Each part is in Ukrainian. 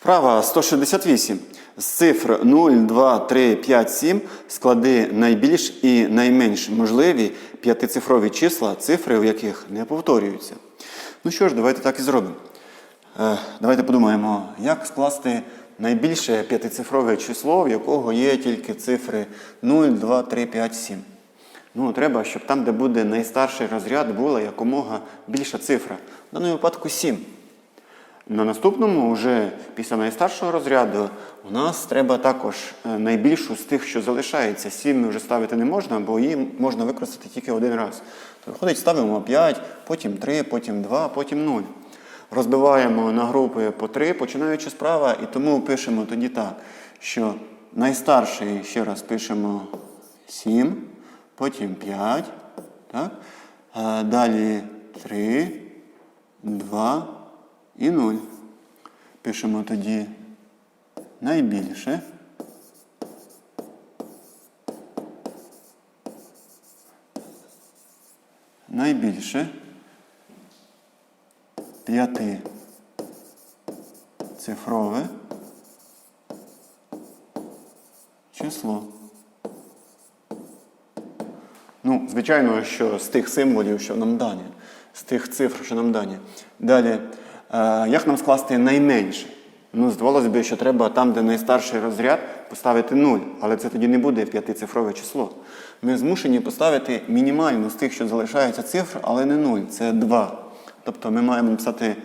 Вправа 168. З цифр 0, 2, 3, 5, 7 склади найбільш і найменш можливі п'ятицифрові числа, цифри, у яких не повторюються. Ну що ж, давайте так і зробимо. Е, Давайте подумаємо, як скласти найбільше п'ятицифрове число, в якого є тільки цифри 0, 2, 3, 5, 7. Ну, треба, щоб там, де буде найстарший розряд, була якомога більша цифра. В даному випадку 7. На наступному, вже після найстаршого розряду, у нас треба також е, найбільшу з тих, що залишається. 7 вже ставити не можна, бо її можна використати тільки один раз. То виходить, ставимо 5, потім 3, потім 2, потім 0. Розбиваємо на групи по 3, починаючи справа, і тому пишемо тоді так, що найстарший, ще раз пишемо 7, потім 5, так? Далі 3, 2 і 0. Пишемо тоді найбільше. Найбільше п'яти цифрове число. Ну, звичайно, що з тих символів, що нам дані, з тих цифр, що нам дані. Далі, як нам скласти найменше? Ну, здавалося б, що треба там, де найстарший розряд, поставити 0, але це тоді не буде п'ятицифрове число. Ми змушені поставити мінімальну з тих, що залишається цифр, але не 0, це 2. Тобто ми маємо написати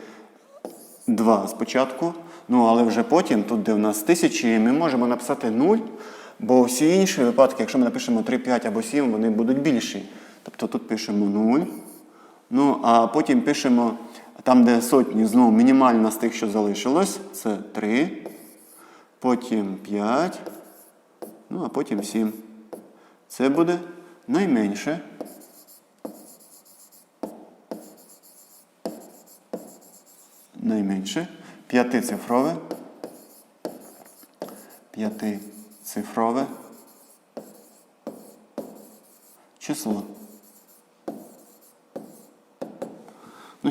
2 спочатку, ну але вже потім, тут де в нас тисячі, ми можемо написати 0, бо всі інші випадки, якщо ми напишемо 3, 5 або 7, вони будуть більші. Тобто тут пишемо 0. Ну, а потім пишемо там, де сотні, знову мінімальна з тих, що залишилось, це 3, потім 5, ну а потім 7. Це буде найменше. Найменше п'ятицифрове. П'ятицифрове число.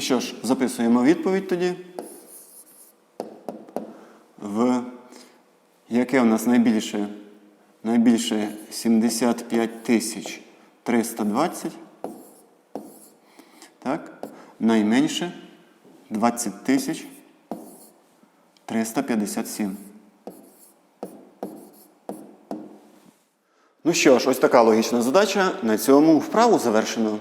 Що ж, записуємо відповідь тоді. В яке у нас найбільше? Найбільше 75 тисяч 320. Так. Найменше 20 тисяч 357. Ну що ж, ось така логічна задача. На цьому вправу завершено.